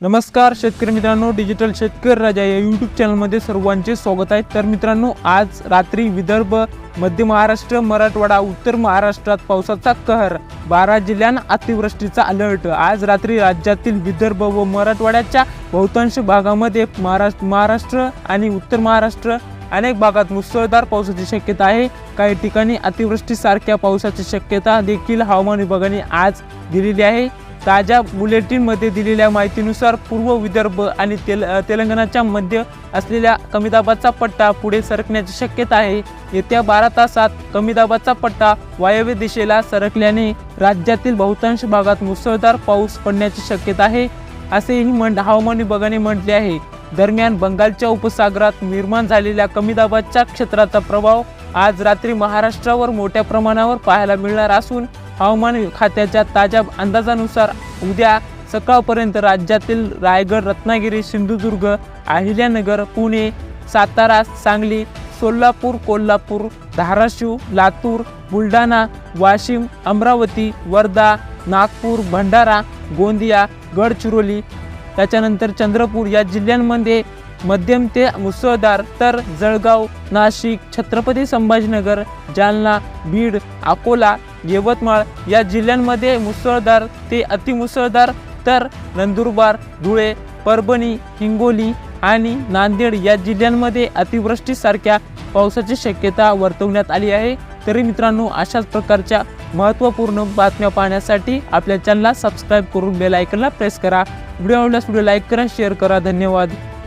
नमस्कार शेतकरी मित्रांनो डिजिटल शेतकरी राजा या यूट्यूब चॅनलमध्ये सर्वांचे स्वागत आहे. तर मित्रांनो आज रात्री विदर्भ मध्य महाराष्ट्र मराठवाडा उत्तर महाराष्ट्रात पावसाचा कहर. बारा जिल्ह्यांना अतिवृष्टीचा अलर्ट आज रात्री राज्यातील विदर्भ व मराठवाड्याच्या बहुतांश भागामध्ये महाराष्ट्र महाराष्ट्र आणि उत्तर महाराष्ट्र अनेक भागात मुसळधार पावसाची शक्यता आहे. काही ठिकाणी अतिवृष्टीसारख्या पावसाची शक्यता देखील हवामान विभागाने आज दिलेली आहे. ताज्या बुलेटिनमध्ये दिलेल्या माहितीनुसार पूर्व विदर्भ आणि तेल तेलंगणाच्या मध्य असलेल्या कमी दाबाचा पट्टा पुढे सरकण्याची शक्यता आहे. येत्या बारा तासात कमी दाबाचा पट्टा वायव्य दिशेला सरकल्याने राज्यातील बहुतांश भागात मुसळधार पाऊस पडण्याची शक्यता आहे. असेही म्हण हवामान विभागाने म्हटले आहे. दरम्यान बंगालच्या उपसागरात निर्माण झालेल्या कमी दाबाच्या क्षेत्राचा प्रभाव आज रात्री महाराष्ट्रावर मोठ्या प्रमाणावर पाहायला मिळणार असून हवामान खात्याच्या ताज्या अंदाजानुसार उद्या सकाळपर्यंत राज्यातील रायगड रत्नागिरी सिंधुदुर्ग अहिल्यानगर पुणे सातारा सांगली सोलापूर कोल्हापूर धाराशिव लातूर बुलढाणा वाशिम अमरावती वर्धा नागपूर भंडारा गोंदिया गडचिरोली त्याच्यानंतर चंद्रपूर या जिल्ह्यांमध्ये मध्यम ते मुसळधार तर जळगाव नाशिक छत्रपती संभाजीनगर जालना बीड अकोला यवतमाळ या जिल्ह्यांमध्ये मुसळधार ते अतिमुसळधार तर नंदुरबार धुळे परभणी हिंगोली आणि नांदेड या जिल्ह्यांमध्ये अतिवृष्टीसारख्या पावसाची शक्यता वर्तवण्यात आली आहे. तरी मित्रांनो अशाच प्रकारच्या महत्त्वपूर्ण बातम्या पाहण्यासाठी आपल्या चॅनलला सबस्क्राईब करून बेल आयकनला प्रेस करा. व्हिडिओ आवडल्यास व्हिडिओ लाईक करा शेअर करा. धन्यवाद.